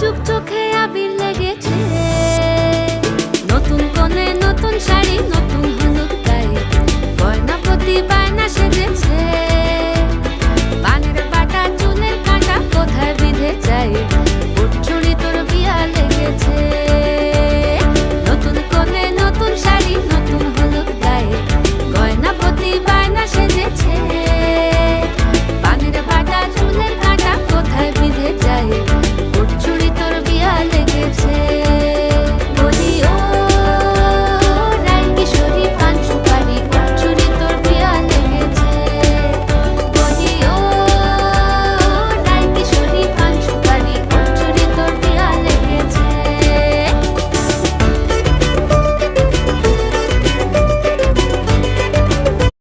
যুগ চোখে